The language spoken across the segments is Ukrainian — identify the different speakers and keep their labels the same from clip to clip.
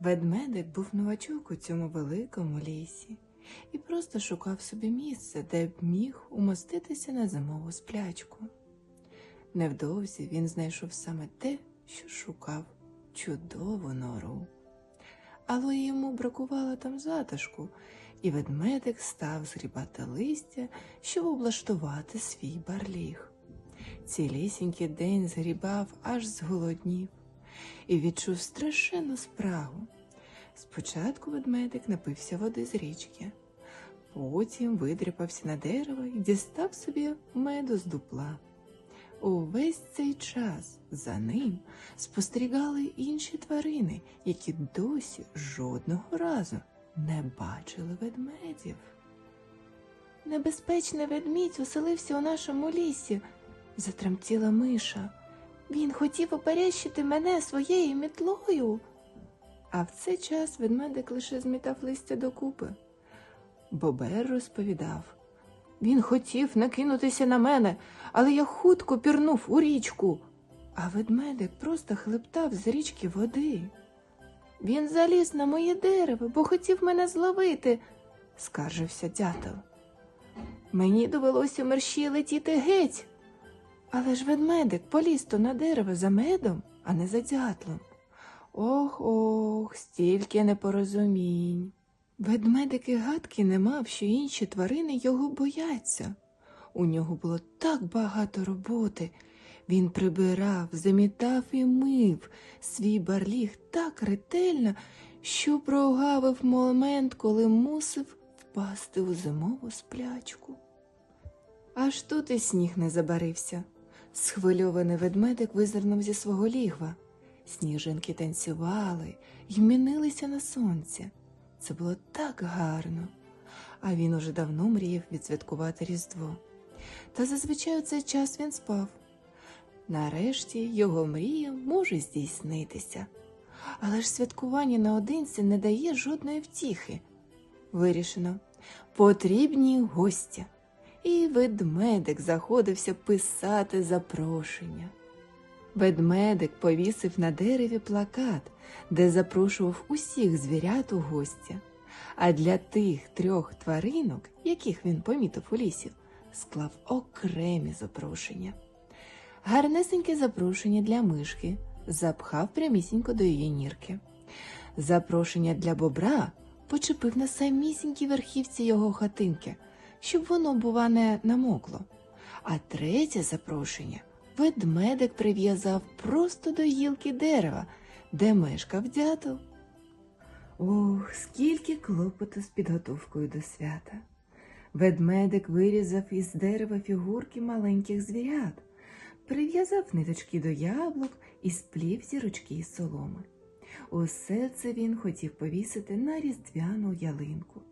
Speaker 1: Ведмедик був новачок у цьому великому лісі і просто шукав собі місце, де б міг умоститися на зимову сплячку. Невдовзі він знайшов саме те, що шукав чудову нору. Але йому бракувало там затишку, і ведмедик став згрібати листя, щоб облаштувати свій барліг. Цілісінький день згрібав, аж зголоднів, і відчув страшенну спрагу. Спочатку ведмедик напився води з річки, потім видряпався на дерево і дістав собі меду з дупла. Увесь цей час за ним спостерігали інші тварини, які досі жодного разу не бачили ведмедів. Небезпечний ведмідь оселився у нашому лісі, затремтіла миша. Він хотів оперещити мене своєю мітлою. А в цей час ведмедик лише змітав листя докупи. Бобер розповідав. Він хотів накинутися на мене, але я хутко пірнув у річку, а ведмедик просто хлептав з річки води. Він заліз на моє дерево, бо хотів мене зловити, скаржився дятел. Мені довелося мерщій летіти геть. Але ж ведмедик поліз то на дерево за медом, а не за дятлом. Ох ох, стільки непорозумінь. Ведмедик і гадки не мав, що інші тварини його бояться. У нього було так багато роботи. Він прибирав, замітав і мив свій барліг так ретельно, що прогавив момент, коли мусив впасти у зимову сплячку. Аж тут і сніг не забарився. Схвильований ведмедик визирнув зі свого лігва. Сніжинки танцювали й мінилися на сонці. Це було так гарно, а він уже давно мріяв відсвяткувати Різдво. Та зазвичай у цей час він спав. Нарешті його мрія може здійснитися. Але ж святкування наодинці не дає жодної втіхи. Вирішено, потрібні гості. І ведмедик заходився писати запрошення. Ведмедик повісив на дереві плакат, де запрошував усіх звірят у гості. А для тих трьох тваринок, яких він помітив у лісі, склав окремі запрошення. Гарнесеньке запрошення для мишки запхав прямісінько до її нірки. Запрошення для бобра почепив на самісінькій верхівці його хатинки, щоб воно, бува, не намокло. А третє запрошення ведмедик прив'язав просто до гілки дерева, де мешкав дятел. Ох, скільки клопоту з підготовкою до свята. Ведмедик вирізав із дерева фігурки маленьких звірят, прив'язав ниточки до яблук і сплів зірочки із соломи. Усе це він хотів повісити на різдвяну ялинку.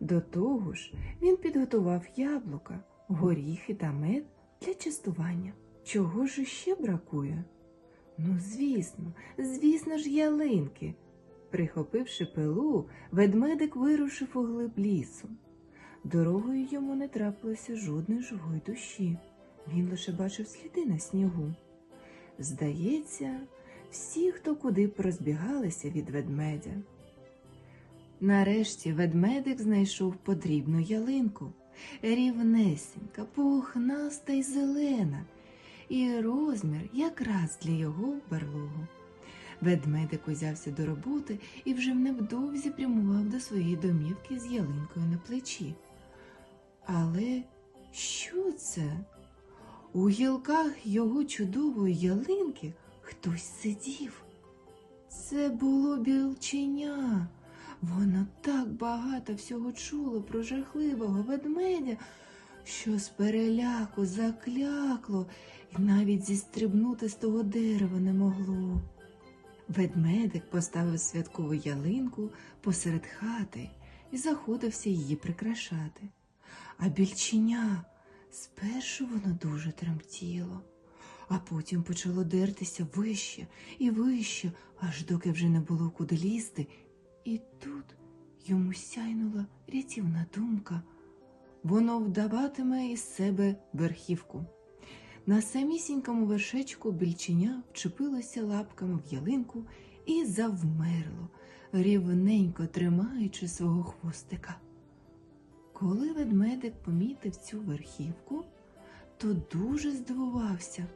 Speaker 1: До того ж, він підготував яблука, горіхи та мед для частування. Чого ж ще бракує? Ну, звісно, звісно ж, ялинки. Прихопивши пилу, ведмедик вирушив у глиб лісу. Дорогою йому не трапилося жодної живої душі. Він лише бачив сліди на снігу. Здається, всі, хто куди порозбігалися від ведмедя. Нарешті ведмедик знайшов подрібну ялинку, рівнесенька, пухнаста й зелена, і розмір якраз для його барлогу. Ведмедик узявся до роботи і вже невдовзі прямував до своєї домівки з ялинкою на плечі. Але що це? У гілках його чудової ялинки хтось сидів. Це було білченя. Воно так багато всього чуло про жахливого ведмедя, що з переляку заклякло і навіть зістрибнути з того дерева не могло. Ведмедик поставив святкову ялинку посеред хати і заходився її прикрашати. А більченя спершу воно дуже тремтіло, а потім почало дертися вище і вище, аж доки вже не було куди лізти. І тут йому сяйнула рятівна думка. Воно вдаватиме із себе верхівку. На самісінькому вершечку більченя вчепилося лапками в ялинку і завмерло, рівненько тримаючи свого хвостика. Коли ведмедик помітив цю верхівку, то дуже здивувався.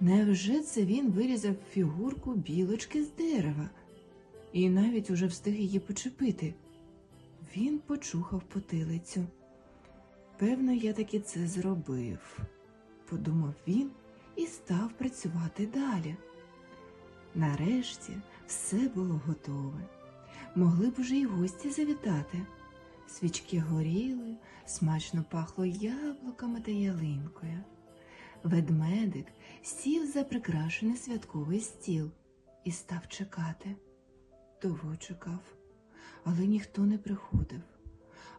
Speaker 1: Невже це він вирізав фігурку білочки з дерева і навіть уже встиг її почепити? Він почухав потилицю. Певно, я таки це зробив, подумав він і став працювати далі. Нарешті все було готове. Могли б уже й гості завітати. Свічки горіли, смачно пахло яблуками та ялинкою. Ведмедик сів за прикрашений святковий стіл і став чекати. Довго чекав, але ніхто не приходив.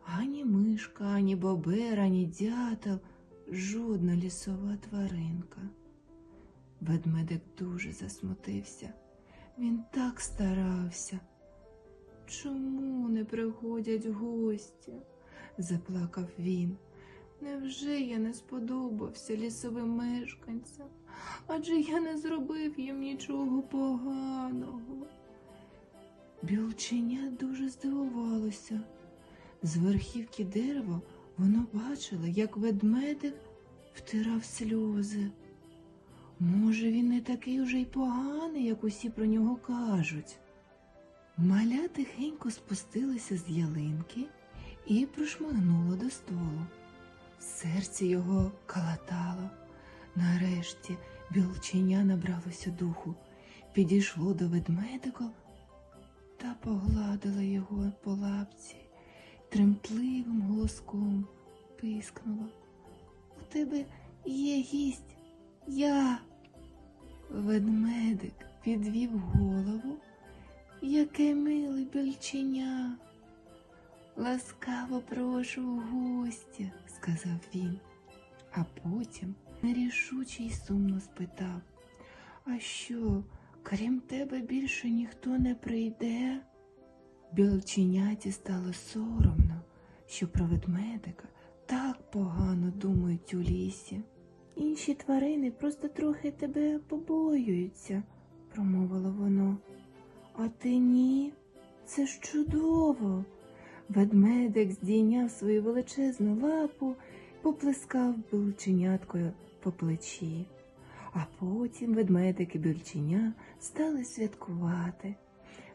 Speaker 1: Ані мишка, ані бобер, ані дятел, жодна лісова тваринка. Ведмедик дуже засмутився. Він так старався. Чому не приходять гості? заплакав він. Невже я не сподобався лісовим мешканцям? Адже я не зробив їм нічого поганого. Білченя дуже здивувалося. З верхівки дерева воно бачило, як ведмедик втирав сльози. Може, він не такий уже й поганий, як усі про нього кажуть. Маля тихенько спустилася з ялинки і прошмигнула до столу. Серце його калатало. Нарешті білченя набралося духу, підійшло до ведмедика та погладила його по лапці, тремтливим голоском пискнула. У тебе є гість, я. Ведмедик підвів голову. Яке миле більченя. Ласкаво прошу в гості, сказав він, а потім нерішуче й сумно спитав А що, крім тебе більше ніхто не прийде? Білченяті стало соромно, що про ведмедика так погано думають у лісі. Інші тварини просто трохи тебе побоюються, промовило воно. А ти ні? Це ж чудово. Ведмедик здійняв свою величезну лапу, поплескав білченяткою по плечі. А потім ведмедик і більченя стали святкувати.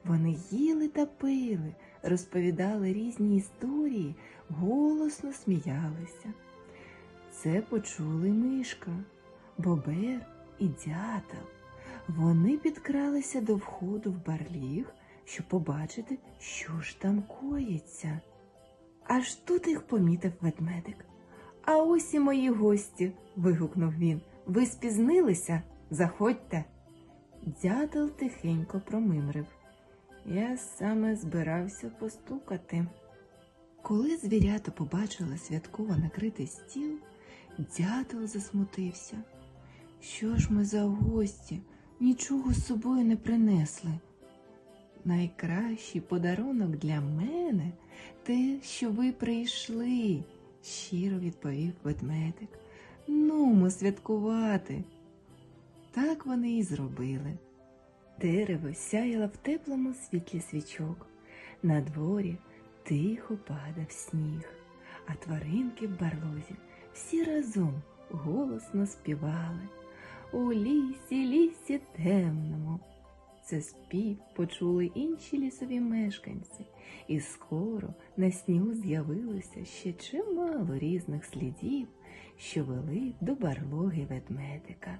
Speaker 1: Вони їли та пили, розповідали різні історії, голосно сміялися. Це почули мишка, бобер і дятел. Вони підкралися до входу в барліг, щоб побачити, що ж там коїться. Аж тут їх помітив ведмедик. А ось і мої гості. вигукнув він. Ви спізнилися? Заходьте. Дятел тихенько промимрив. Я саме збирався постукати. Коли звірята побачили святково накритий стіл, дятел засмутився. Що ж ми за гості? Нічого з собою не принесли. Найкращий подарунок для мене те, що ви прийшли, щиро відповів ведмедик. Нумо святкувати. Так вони і зробили. Дерево сяяло в теплому світлі свічок. На дворі тихо падав сніг, а тваринки в барлозі всі разом голосно співали. У лісі, лісі темному. Це спів почули інші лісові мешканці, і скоро на снігу з'явилося ще чимало різних слідів, що вели до барлоги ведмедика.